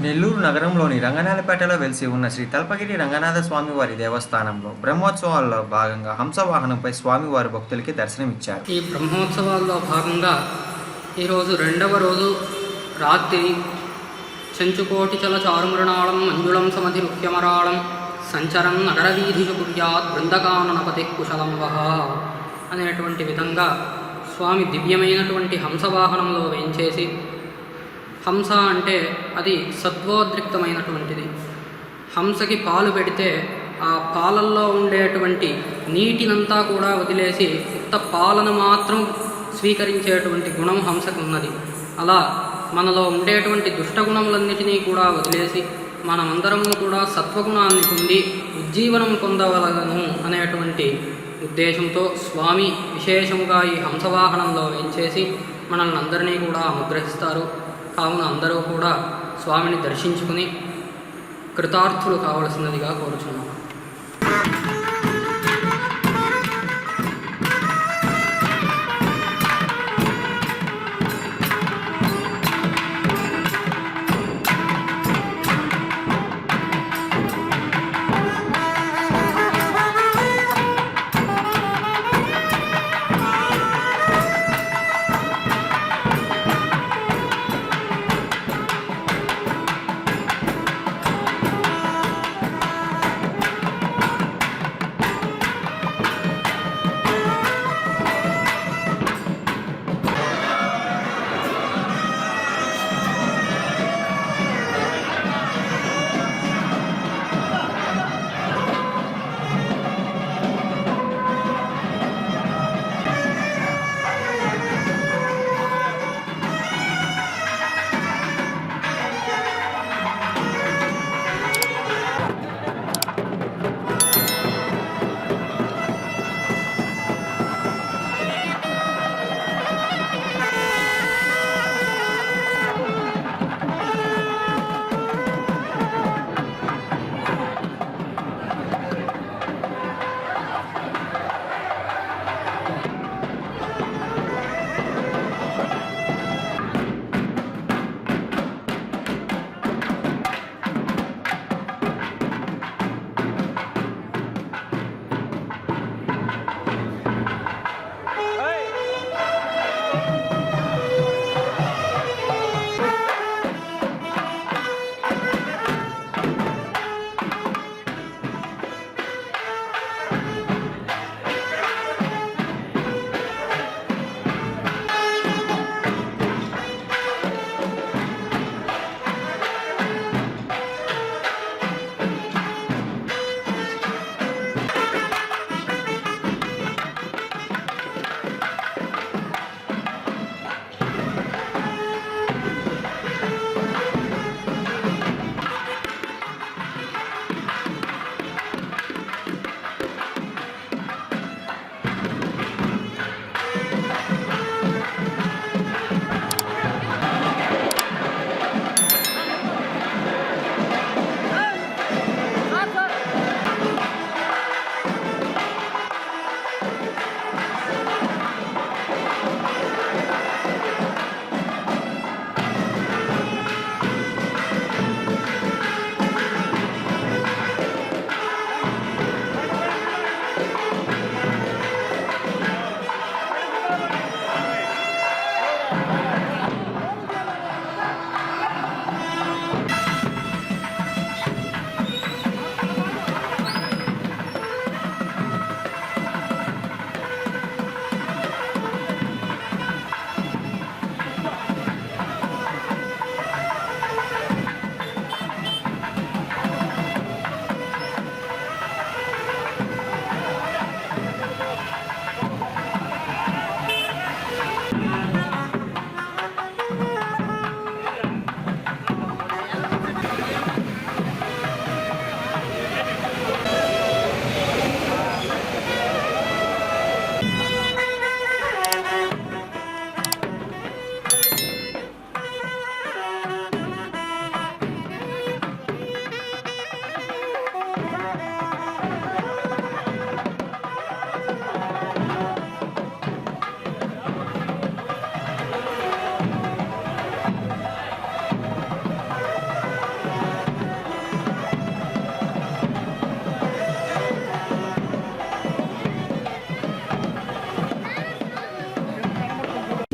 నెల్లూరు నగరంలోని రంగనాథపేటలో వెలిసి ఉన్న శ్రీ తల్పగిరి రంగనాథ స్వామివారి దేవస్థానంలో బ్రహ్మోత్సవాల్లో భాగంగా హంసవాహనంపై స్వామివారి భక్తులకి దర్శనమిచ్చారు. ఈ బ్రహ్మోత్సవాల్లో భాగంగా ఈరోజు రెండవ రోజు రాత్రి చెంచుకోటి చల చారుమృణాళం మంజుళం సమధి ముఖ్యమరాళం సంచరం నగరవీధిషు కుర్యాత్ బృందకాననపతి కుశలం వహ అనేటువంటి విధంగా స్వామి దివ్యమైనటువంటి హంసవాహనంలో వేయించేసి హంస అంటే అది సత్వోద్రిక్తమైనటువంటిది. హంసకి పాలు పెడితే ఆ పాలల్లో ఉండేటువంటి నీటినంతా కూడా వదిలేసి ఉత్త పాలను మాత్రం స్వీకరించేటువంటి గుణం హంసకు ఉన్నది. అలా మనలో ఉండేటువంటి దుష్టగుణములన్నిటినీ కూడా వదిలేసి మనమందరము కూడా సత్వగుణాన్ని పొంది ఉజ్జీవనం పొందవలగను అనేటువంటి ఉద్దేశంతో స్వామి విశేషముగా ఈ హంసవాహనంలో వేయించేసి మనల్ని అందరినీ కూడా అనుగ్రహిస్తారు. కావున అందరూ కూడా స్వామిని దర్శించుకుని కృతార్థులు కావలసినదిగా కోరుచున్నాను